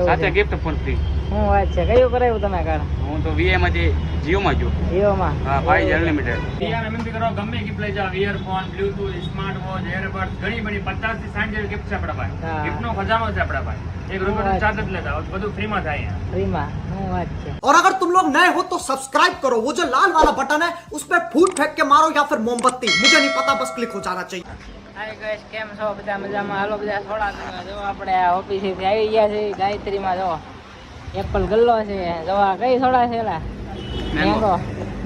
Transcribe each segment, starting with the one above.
સાથે ગિફ્ટ ફોનથી હું વાત છે? કયો કરાવ્યું તમે કાર્ડ હું તો વીએ માંથી જીઓમાં માં જો હા માં હા ભાઈ અનલિમિટેડ યાર એમ કરો ગમે ગિફ્ટ લઈ જાવ earphone bluetooth smart watch airbud ઘણી બધી પચાસથી 60 જેવી ગિફ્ટ છે આપડા પાસે. હા. ગિફ્ટ નો ખજાનો છે આપડા પાસે. એક રૂપિયાનો ચાર્જ જ લેતા હોય. બધું ફ્રીમાં થાય અહીંયા ફ્રીમાં શું વાત છે और अगर तुम लोग नए हो तो सब्सक्राइब करो वो जो लाल वाला बटन है उस पर फूट फेंक के मारो या फिर मोमबत्ती मुझे नहीं पता बस क्लिक हो जाना चाहिए હાય ગાઈસ કેમ છો બધા મજામાં હાલો બધા થોડા દિવસ જો આપણે આ ઓફિસેથી આવી ગયા છે ગાયત્રીમાં જો એપલ ગલ્લો છે જો આ કઈ સોડા છે એલા મેંગો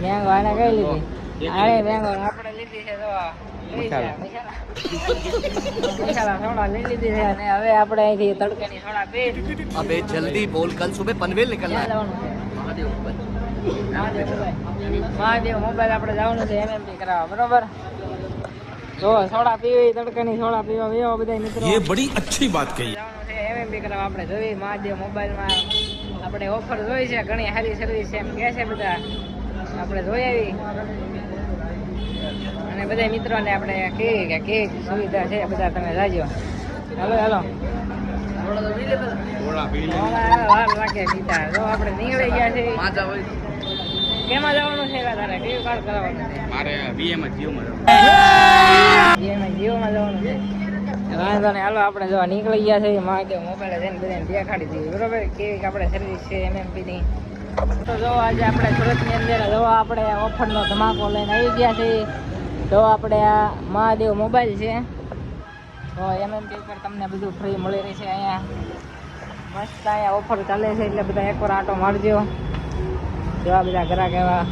મેંગો આને કઈ લીધી આને મેંગો આપણે અને હવે આપણે અહીંથી અબે જલ્દી બોલ કલ સુબે પનવેલ નીકળના. મહાદેવ મોબાઈલ. આપણે જવાનું છે એમએમપી કરાવવા બરોબર? જો સોડા પીવી તડકાની સોડા પીવા એવા બધા જવાનું છે એમએમપી કરાવવા આપણે જોઈ મહાદેવ મોબાઈલમાં. આપણે ઓફર જોઈ છે ઘણી સારી સર્વિસ છે એમ કહે છે બધા. આપણે જોઈ આવી. બધા મિત્રોને આપણે કહીએ કે કેવી સુવિધા છે બધા તમે જાજો. હાલો હાલો. વાર લાગે સીધા જો આપણે નીકળી ગયા છે. કેમાં જવાનું છે તારે? કયું કાર્ડ કરાવવાનું છે? મારે વીએ જીઓમાં જવાનું. જીઓમાં જીઓમાં જવાનું છે. વાંધો નહીં હાલો આપણે જો નીકળી ગયા છે. મહાદેવ મોબાઈલ જઈને બધાને દેખાડી દીધી બરોબર? કેવી આપણે સર્વિસ છે એમએમપી ની તો જો આજે આપણે સુરતની અંદર જો આપણે ઓફરનો ધમાકો લઈને આવી ગયા છે. જો આપણે આ મહાદેવ મોબાઈલ છે. તો એમએમપી ઉપર તમને બધું ફ્રી મળી રહેશે અહીંયા. મસ્ત અહીંયા ઓફર ચાલે છે એટલે બધા એકવાર આટો મારજો. જેવા બધા ગ્રાહક એવા.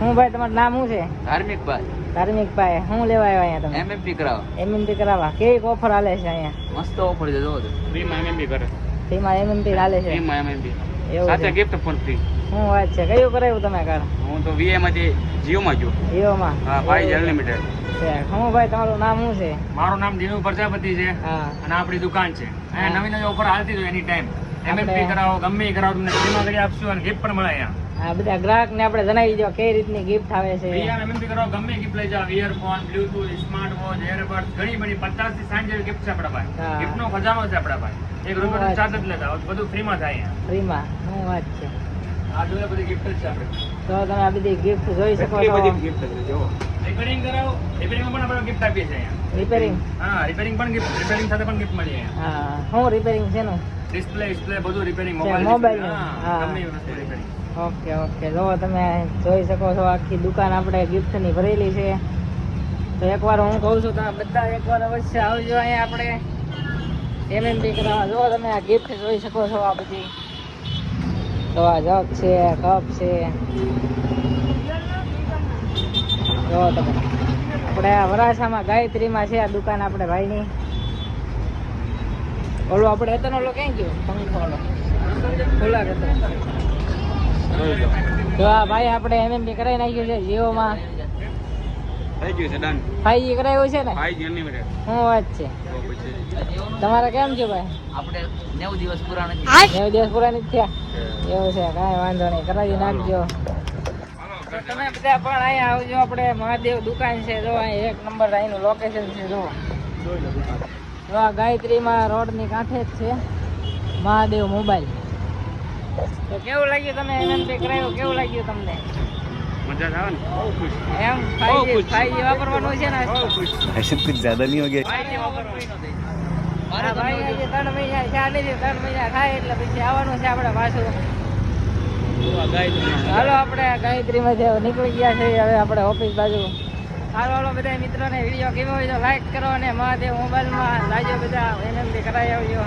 હું ભાઈ તમારું નામ શું છે? ધાર્મિક ભાઈ. ધાર્મિક ભાઈ શું લેવા આવ્યા અહીંયા તમે એમએમપી કરાવો. એમએમપી કરાવવા. કેવી ઓફર હાલે છે અહીંયા? મસ્ત ઓફર છે જોવો તો. ફ્રીમાં એમએમપી કરે. ફ્રીમાં એમએમપી હાલે છે? ફ્રીમાં એમએમપી છે. ગિફ્ટ ફોન શું વાત છે. કયો કરાવ્યું તમે કાર હું તો વીએ માંથી જીઓમાં છું જીઓમાં? હા ભાઈ અનલિમિટેડ છે. શું ભાઈ તમારું નામ શું છે? મારું નામ દિનુ પ્રજાપતિ છે હા. અને આપણી દુકાન છે. અહીંયા નવી નવી ઓફર હાલતી હોય એની ટાઈમ એમએમપી કરાવો ગમે એ કરાવો તમને ફ્રીમાં કરી આપશું અને ગિફ્ટ પણ મળે અહીંયા. આ બધા ગ્રાહક ને આપણે જણાવી દો કઈ રીતની ગિફ્ટ આવે છે. વીઆર એમએમપી કરાવો ગમે ગિફ્ટ લઈ જાઓ. Earphone bluetooth smart watch airbud ઘણી બધી પચાસથી સાઠ જેવી ગિફ્ટ છે આપણા પાસે. હા. ખજાનો છે આપણા પાસે. એક રૂપિયાનો ચાર્જ જ લેતા બધું ફ્રીમાં થાય ફ્રીમાં શું વાત છે. આ જોડે બધી ગિફ્ટ છે આપણે તો તમે આ બધી ગિફ્ટ જોઈ શકો છો. બધી ગિફ્ટ છે જોવો રિપેરિંગ કરાવો. રિપેરિંગમાં પણ આપણે ગિફ્ટ આપીએ છીએ અહીંયા. રિપેરિંગ હા રિપેરિંગ પણ ગિફ્ટ રિપેરિંગ સાથે પણ ગિફ્ટ મળી અહીંયા. હા રિપેરિંગ છે નું ડિસ્પ્લે ડિસ્પ્લે બધું રિપેરિંગ મોબાઈલ. હા રિપેરિંગ ઓકે ઓકે જો તમે જોઈ શકો છો, આખી દુકાન આપણે ગિફ્ટની ભરેલી છે. તો એકવાર હું કહું છું તમે બધા એકવાર અવશ્ય આવજો અહીંયા આપણે એમએમપી કરાવવા જો તમે આ ગિફ્ટ જોઈ શકો છો આ બધી. તો આ જગ છે, કપ છે. જો તમે. આપણે આ વરાછામાં ગાયત્રીમાં છે આ દુકાન આપણે ભાઈની. ઓલો આપણે હતો ઓલો ક્યાં ગયો? પંખો ઓલો. ખુલ્લા હતો તો આ ભાઈ આપણે એમએમપી કરાવી નાખ્યું છે જીઓમાં. થઈ ગયું છે ડન ફાઈવ કરાવ્યું છે ને? ફાઈવ અનલિમિટેડ શું વાત છે. તમારે કેમ છે ભાઈ? આપણે દિવસ પૂરા નથી નેવું દિવસ પૂરા નથી થયા? એવું છે કાંઈ વાંધો નહીં. કરાવી નાખજો. તો તમે બધા પણ અહીંયા આવજો આપણે મહાદેવ દુકાન છે. જો અહીં એક નંબર અહીંનું લોકેશન છે જો. જો આ ગાયત્રીમાં રોડની કાંઠે જ છે. મહાદેવ મોબાઈલ. તો કેવું લાગ્યું તમે એમએમપી કરાવ્યું કેવું લાગ્યું તમને મજા આવે ને બહુ ખુશ એમ ફાઈવ ફાઈવ વાપરવાનું છે ને ऐसे कुछ ज्यादा नहीं हो गया મારા ભાઈ આજે ત્રણ મહિના ચા નથી ત્રણ મહિના થાય એટલે પછી આવવાનું છે આપણે પાછું હાલો આપણે ગાયત્રીમાંથી હવે નીકળી ગયા છે હવે આપણે ઓફિસ બાજુ હાલો હાલો બધા મિત્રોને વિડીયો કેવો હોય તો લાઈક કરો અને મહાદેવ મોબાઈલમાં લાજો બધા વિનંતી કરાવી આવજો